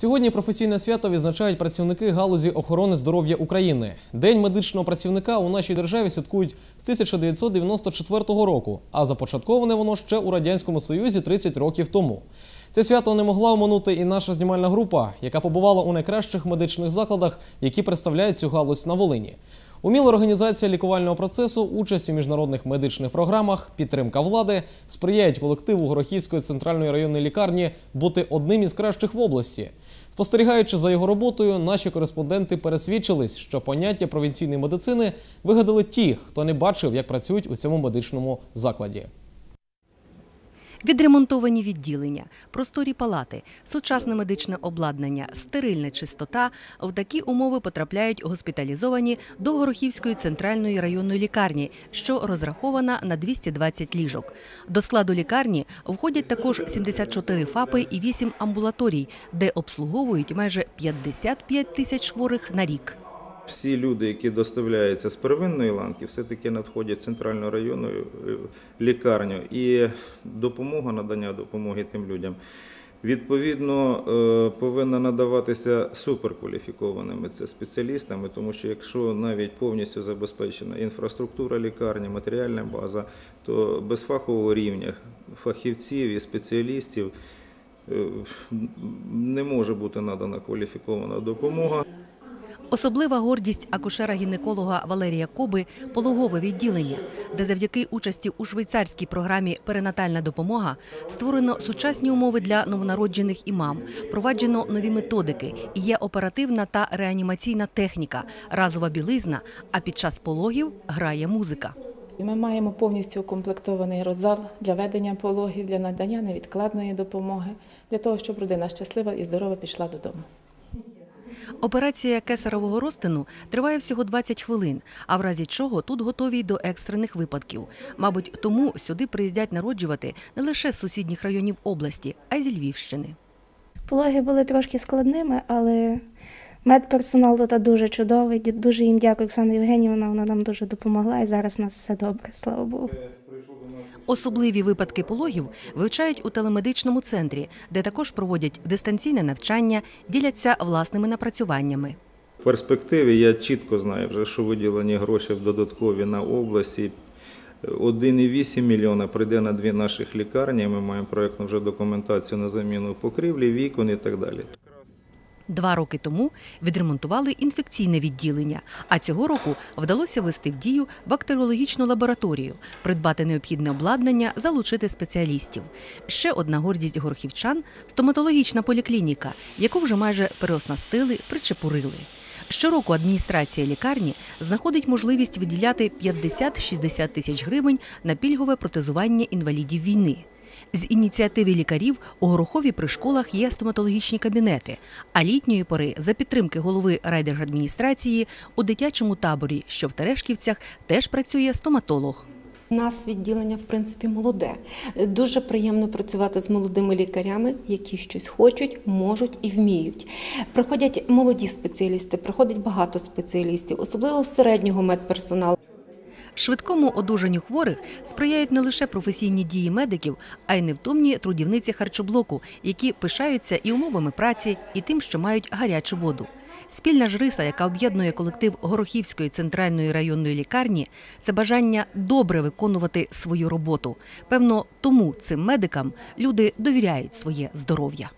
Сьогодні професійне свято відзначають працівники галузі охорони здоров'я України. День медичного працівника у нашій державі святкують з 1994 року, а започатковане воно ще у радянському союзі 30 років тому. Це свято не могла оминути і наша знімальна група, яка побувала у найкращих медичних закладах, які представляють цю галузь на Волині. Уміла організація лікувального процесу, участь у міжнародних медичних програмах, підтримка влади сприяють колективу Горохівської центральної районної лікарні бути одним із кращих в області. Спостерігаючи за його роботою, наші кореспонденти пересвідчились, що поняття провінційної медицини вигадали ті, хто не бачив, як працюють у цьому медичному закладі. Відремонтовані відділення, просторі палати, сучасне медичне обладнання, стерильна чистота – в такі умови потрапляють госпіталізовані до Горохівської центральної районної лікарні, що розрахована на 220 ліжок. До складу лікарні входять також 74 ФАПи і 8 амбулаторій, де обслуговують майже 55 тисяч хворих на рік. Всі люди, які доставляються з первинної ланки, все-таки надходять в центральну районну е, лікарню і допомога, надання допомоги тим людям. Відповідно, е, повинна надаватися суперкваліфікованими спеціалістами, тому що якщо навіть повністю забезпечена інфраструктура лікарні, матеріальна база, то без фахового рівня фахівців і спеціалістів е, не може бути надана кваліфікована допомога. Особлива гордість акушера-гінеколога Валерія Коби – пологове відділення, де завдяки участі у швейцарській програмі «Перинатальна допомога» створено сучасні умови для новонароджених і мам, проваджено нові методики, є оперативна та реанімаційна техніка, разова білизна, а під час пологів грає музика. Ми маємо повністю укомплектований родзал для ведення пологів, для надання невідкладної допомоги, для того, щоб родина щаслива і здорова пішла додому. Операція кесарового розтину триває всього 20 хвилин, а в разі чого тут готові й до екстрених випадків. Мабуть, тому сюди приїздять народжувати не лише з сусідніх районів області, а й зі Львівщини. Пологи були трошки складними, але медперсонал тут дуже чудовий. Дуже їм дякую, Оксана Євгенівна. Вона нам дуже допомогла і зараз у нас все добре, слава Богу. Особливі випадки пологів вивчають у телемедичному центрі, де також проводять дистанційне навчання, діляться власними напрацюваннями. В перспективі я чітко знаю вже, що виділені гроші в додаткові на області. 1,8 мільйона прийде на дві наших лікарні. Ми маємо проєктну вже документацію на заміну покрівлі, вікон і так далі. Два роки тому відремонтували інфекційне відділення, а цього року вдалося ввести в дію бактеріологічну лабораторію, придбати необхідне обладнання, залучити спеціалістів. Ще одна гордість горохівчан – стоматологічна поліклініка, яку вже майже переоснастили, причепурили. Щороку адміністрація лікарні знаходить можливість виділяти 50-60 тисяч гривень на пільгове протезування інвалідів війни. З ініціативи лікарів у Горохові при школах є стоматологічні кабінети. А літньої пори за підтримки голови райдержадміністрації у дитячому таборі, що в Терешківцях, теж працює стоматолог. У нас відділення, в принципі, молоде. Дуже приємно працювати з молодими лікарями, які щось хочуть, можуть і вміють. Приходять молоді спеціалісти, приходить багато спеціалістів, особливо середнього медперсоналу. Швидкому одужанню хворих сприяють не лише професійні дії медиків, а й невтомні трудівниці харчоблоку, які пишаються і умовами праці, і тим, що мають гарячу воду. Спільна ж риса, яка об'єднує колектив Горохівської центральної районної лікарні, це бажання добре виконувати свою роботу. Певно, тому цим медикам люди довіряють своє здоров'я.